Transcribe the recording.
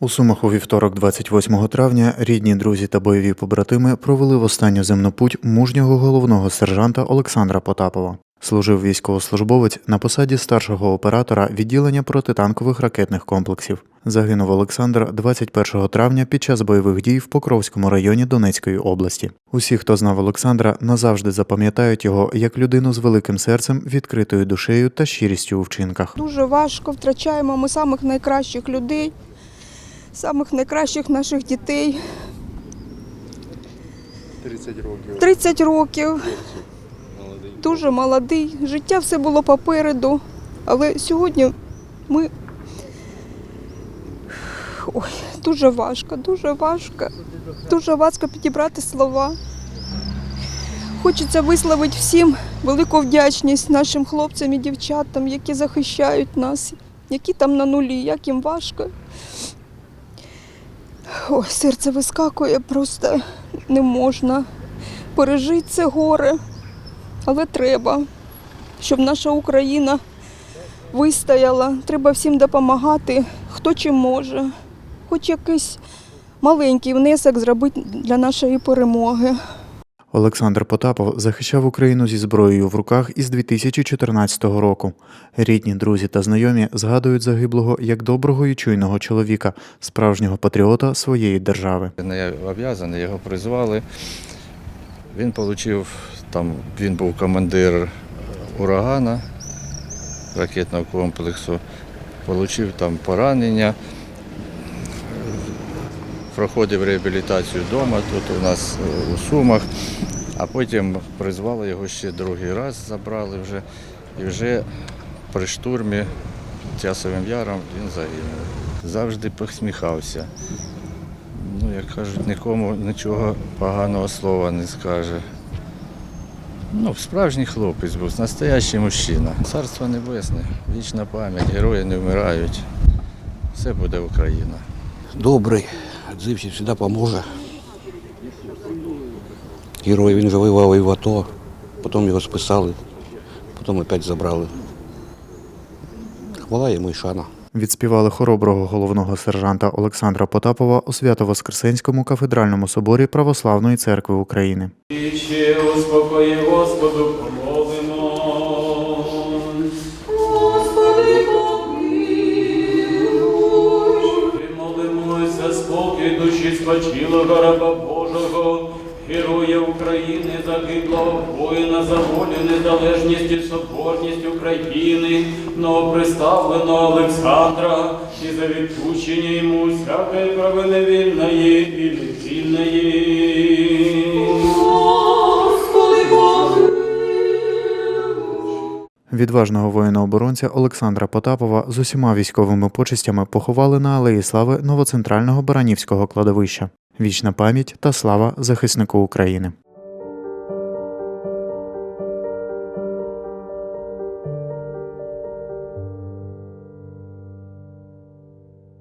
У Сумах у вівторок, 28 травня, рідні, друзі та бойові побратими провели в останню земну путь мужнього головного сержанта Олександра Потапова. Служив військовослужбовець на посаді старшого оператора відділення протитанкових ракетних комплексів. Загинув Олександр 21 травня під час бойових дій в Покровському районі Донецької області. Усі, хто знав Олександра, назавжди запам'ятають його як людину з великим серцем, відкритою душею та щирістю у вчинках. Дуже важко втрачаємо ми самих найкращих людей, самих найкращих наших дітей. 30 років. 30 років, Молодий. дуже молодий. Життя все було попереду. Але сьогодні ми. Ой, дуже важко, дуже важко. Дуже важко підібрати слова. Хочеться висловити всім велику вдячність нашим хлопцям і дівчатам, які захищають нас, які там на нулі, як їм важко. Ой, серце вискакує, просто не можна пережити це горе, але треба, щоб наша Україна вистояла. Треба всім допомагати, хто чим може, хоч якийсь маленький внесок зробити для нашої перемоги. Олександр Потапов захищав Україну зі зброєю в руках із 2014 року. Рідні, друзі та знайомі згадують загиблого як доброго і чуйного чоловіка, справжнього патріота своєї держави. Не обв'язаний, його призвали. Він отримав, там, він був командир урагана ракетного комплексу, отримав там поранення, проходив реабілітацію вдома, тут у нас е, у Сумах, а потім призвали його ще другий раз, забрали вже, і вже при штурмі Тясовим яром він загинув. Завжди посміхався. Ну, як кажуть, нікому нічого поганого слова не скаже. Ну, справжній хлопець був, настоящий мужчина. Царство небесне, вічна пам'ять, герої не вмирають. Все буде Україна. добрий, відзивчий, завжди поможе. Герой він вже воював і в АТО, потім його списали, потім опять забрали. Хвала йому і шана. Відспівали хороброго головного сержанта Олександра Потапова у Свято-Воскресенському кафедральному соборі Православної церкви України. Ще успокої Господу спочилого раба Божого, героя України, загиблого воїна за волю, незалежність і соборність України, новоприставленого Олександра, і за відпущення йому всякої провини вільної і невільної. Відважного воїна-оборонця Олександра Потапова з усіма військовими почестями поховали на Алеї Слави новоцентрального Баранівського кладовища. Вічна пам'ять та слава захиснику України.